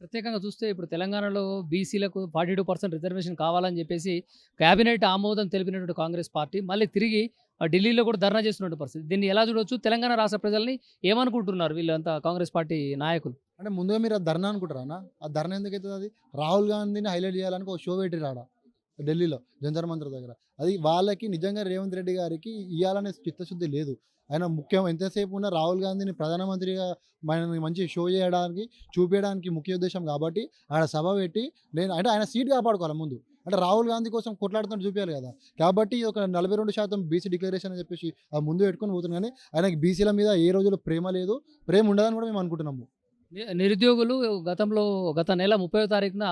ప్రత్యేకంగా చూస్తే ఇప్పుడు తెలంగాణలో బీసీలకు ఫార్టీ టూ పర్సెంట్ రిజర్వేషన్ కావాలని చెప్పేసి కేబినెట్ ఆమోదం తెలిపినటువంటి కాంగ్రెస్ పార్టీ మళ్ళీ తిరిగి ఆ, ఢిల్లీలో కూడా ధర్నా చేస్తున్నట్టు పరిస్థితి. దీన్ని ఎలా చూడొచ్చు? తెలంగాణ రాష్ట్ర ప్రజల్ని ఏమనుకుంటున్నారు వీళ్ళంతా కాంగ్రెస్ పార్టీ నాయకులు? అంటే ముందుగా మీరు ఆ ధర్నా అనుకుంటారా ఆ ధర్నా ఎందుకైతే అది రాహుల్ గాంధీని హైలైట్ చేయాలని ఒక షో పెట్టి రాడా ఢిల్లీలో జంతర్ మంత్ర దగ్గర. అది వాళ్ళకి నిజంగా రేవంత్ రెడ్డి గారికి ఇవ్వాలనే చిత్తశుద్ధి లేదు. ఆయన ముఖ్యం ఎంతసేపు ఉన్న రాహుల్ గాంధీని ప్రధానమంత్రిగా మనని మంచి షో చేయడానికి చూపించడానికి ముఖ్య ఉద్దేశం కాబట్టి ఆయన సభ పెట్టి నేను అంటే ఆయన సీట్ కాపాడుకోవాలి ముందు. అంటే రాహుల్ గాంధీ కోసం కొట్లాడుతున్నట్టు చూపించాలి కదా. కాబట్టి ఇది ఒక నలభై రెండు శాతం బీసీ డిక్లరేషన్ అని చెప్పేసి ముందు పెట్టుకొని పోతుంది కానీ ఆయనకి బీసీల మీద ఏ రోజులో ప్రేమ లేదు. ప్రేమ ఉండదని కూడా మేము అనుకుంటున్నాము. నిరుద్యోగులు గతంలో గత నెల ముప్పై తారీఖున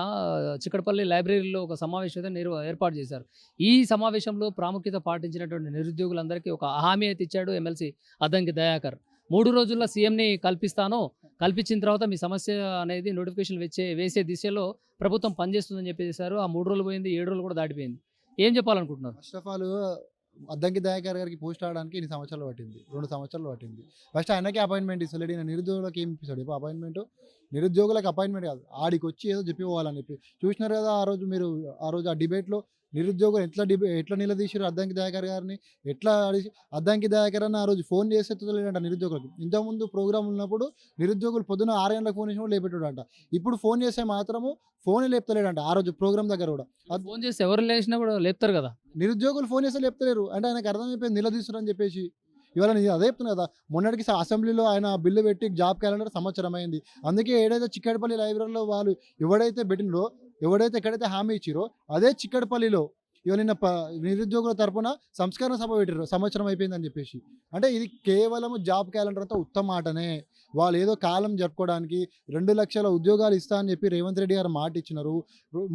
చిక్కడపల్లి లైబ్రరీలో ఒక సమావేశం ఏర్పాటు చేశారు. ఈ సమావేశంలో ప్రాముఖ్యత పాటించినటువంటి నిరుద్యోగులందరికీ ఒక హామీ అయితే ఇచ్చాడు ఎమ్మెల్సీ అద్దంకి దయాకర్. మూడు రోజుల్లో సీఎంని కల్పిస్తాను. కల్పించిన తర్వాత మీ సమస్య అనేది నోటిఫికేషన్ వచ్చే వేసే దిశలో ప్రభుత్వం పనిచేస్తుందని చెప్పేసారు ఆ మూడు రోజులు పోయింది ఏడు రోజులు కూడా దాటిపోయింది. ఏం చెప్పాలనుకుంటున్నారు? First of all Addanki Dayakar గారికి పోస్ట్ ఆడడానికి ఇన్ని సంవత్సరాలు పట్టింది? రెండు సంవత్సరాలు పట్టింది. ఫస్ట్ ఆయనకి అపాయింట్మెంట్ ఇస్తలేడు ఈయన నిరుద్యోగులకు ఏం ఇప్పిస్తాడు? ఇప్పుడు అపాయింట్మెంట్. నిరుద్యోగులకు అపాయింట్మెంట్ కాదు. ఆడికి వచ్చి ఏదో చెప్పిపోవాలని చెప్పి. చూసినారు కదా ఆ రోజు మీరు ఆ రోజు ఆ డిబేట్లో నిరుద్యోగులు ఎట్లా డిబే ఎట్లా నిలదీశారు అద్దంకి దయాకర్ గారిని? ఎట్లా అద్దంకి దయాకర్ అని ఆ రోజు ఫోన్ చేసి ఎత్తుతలేడంట నిరుద్యోగులకు. ఇంతకుముందు ప్రోగ్రామ్ ఉన్నప్పుడు నిరుద్యోగులు పొద్దున ఆరు గంటలకు ఫోన్ చేసినప్పుడు లేపెట్టాడంట. ఇప్పుడు ఫోన్ చేస్తే మాత్రము ఫోన్ లేపుతలేడంట ఆ రోజు ప్రోగ్రామ్ దగ్గర కూడా. అది- ఫోన్ చేస్తే ఎవరు లేచినా కూడా లేపుతారు కదా? నిరుద్యోగులు ఫోన్ చేస్తే లేపుతలేరు. అంటే ఆయనకు అర్థమైపోయింది నిలదీస్తున్నారని చెప్పేసి. ఇవాళ నేను అదే చెప్తున్నా కదా మొన్నటికి అసెంబ్లీలో ఆయన బిల్లు పెట్టి జాబ్ క్యాలెండర్ సంవత్సరం అయింది. అందుకే ఏదైతే చిక్కడపల్లి లైబ్రరీలో వాళ్ళు ఎవడైతే పెట్టినరో ఎవడైతే ఎక్కడైతే హామీ ఇచ్చిరో అదే చిక్కడపల్లిలో ఇవాళ నిన్న ప నిరుద్యోగుల తరపున సంస్కరణ సభ పెట్టారు సంవత్సరం అయిపోయిందని చెప్పేసి. అంటే ఇది కేవలం జాబ్ క్యాలెండర్తో ఉత్తమ మాటనే. వాళ్ళు ఏదో కాలం జరుపుకోవడానికి రెండు లక్షల ఉద్యోగాలు ఇస్తా అని చెప్పి రేవంత్ రెడ్డి గారు మాట ఇచ్చినారు.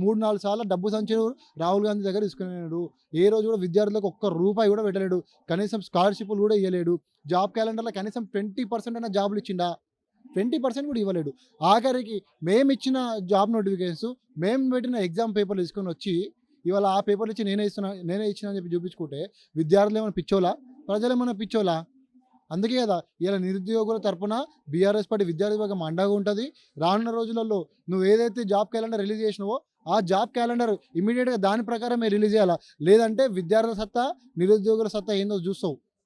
మూడు నాలుగు సార్లు డబ్బు సంచులు రాహుల్ గాంధీ దగ్గర తీసుకునేడు. ఏ రోజు కూడా విద్యార్థులకు ఒక్క రూపాయి కూడా పెట్టలేడు. కనీసం స్కాలర్షిప్లు కూడా ఇవ్వలేడు జాబ్ క్యాలెండర్లో కనీసం ట్వంటీ పర్సెంట్ అయినా జాబులు ఇచ్చిండా? ట్వంటీ పర్సెంట్ కూడా ఇవ్వలేడు. ఆఖరికి మేము ఇచ్చిన జాబ్ నోటిఫికేషన్స్ మేము పెట్టిన ఎగ్జామ్ పేపర్లు తీసుకొని వచ్చి ఇవాళ ఆ పేపర్లు ఇచ్చి నేనే ఇస్తున్నా నేనే ఇచ్చిన అని చెప్పి చూపించుకుంటే విద్యార్థులు ఏమైనా పిచ్చోలా? ప్రజలు ఏమైనా పిచ్చోలా? అందుకే కదా ఇలా నిరుద్యోగుల తరపున బీఆర్ఎస్ పార్టీ విద్యార్థి వర్గం అండగా ఉంటుంది. రానున్న రోజులలో నువ్వు ఏదైతే జాబ్ క్యాలెండర్ రిలీజ్ చేసినావో ఆ జాబ్ క్యాలెండర్ ఇమీడియట్గా దాని ప్రకారమే రిలీజ్ చేయాలా? లేదంటే విద్యార్థుల సత్తా నిరుద్యోగుల సత్తా ఏందో చూస్తావు.